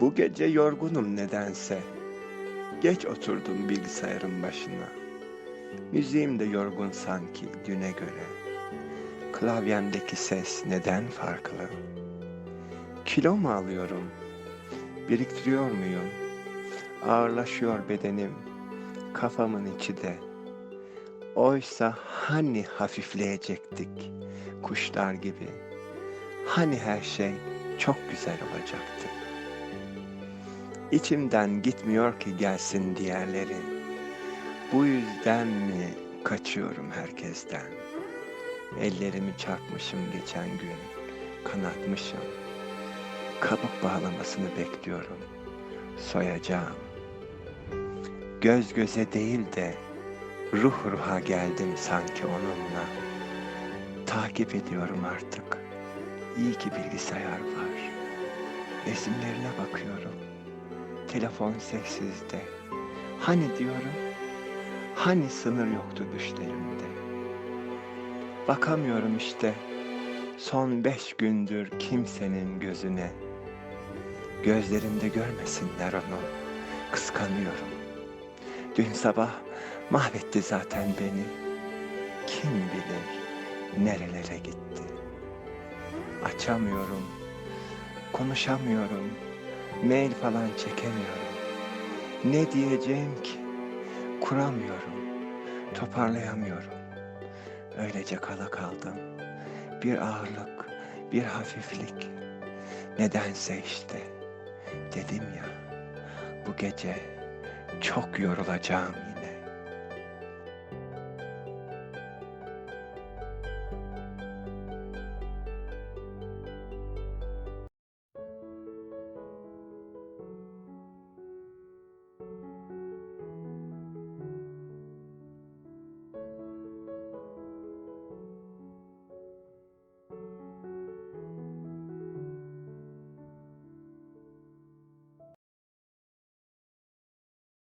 Bu gece yorgunum nedense. Geç oturdum bilgisayarın başına. Müziğim de yorgun sanki düne göre. Klavyemdeki ses neden farklı? Kilo mu alıyorum? Biriktiriyor muyum? Ağırlaşıyor bedenim, kafamın içi de. Oysa hani hafifleyecektik kuşlar gibi? Hani her şey çok güzel olacaktı? İçimden gitmiyor ki gelsin diğerleri. Bu yüzden mi kaçıyorum herkesten? Ellerimi çarpmışım geçen gün, kanatmışım. Kabuk bağlamasını bekliyorum, soyacağım. Göz göze değil de ruh ruha geldim sanki onunla. Takip ediyorum artık. İyi ki bilgisayar var. Resimlerine bakıyorum. Telefon sessizde. Hani diyorum? Hani sınır yoktu düşlerimde? Bakamıyorum işte. Son beş gündür kimsenin gözüne. Gözlerimde görmesinler onu. Kıskanıyorum. Dün sabah mahvetti zaten beni. Kim bilir nerelere gitti. Açamıyorum. Konuşamıyorum. Mail falan çekemiyorum. Ne diyeceğim ki? Kuramıyorum. Toparlayamıyorum. Öylece kala kaldım. Bir ağırlık, bir hafiflik. Nedense işte. Dedim ya, bu gece çok yorulacağım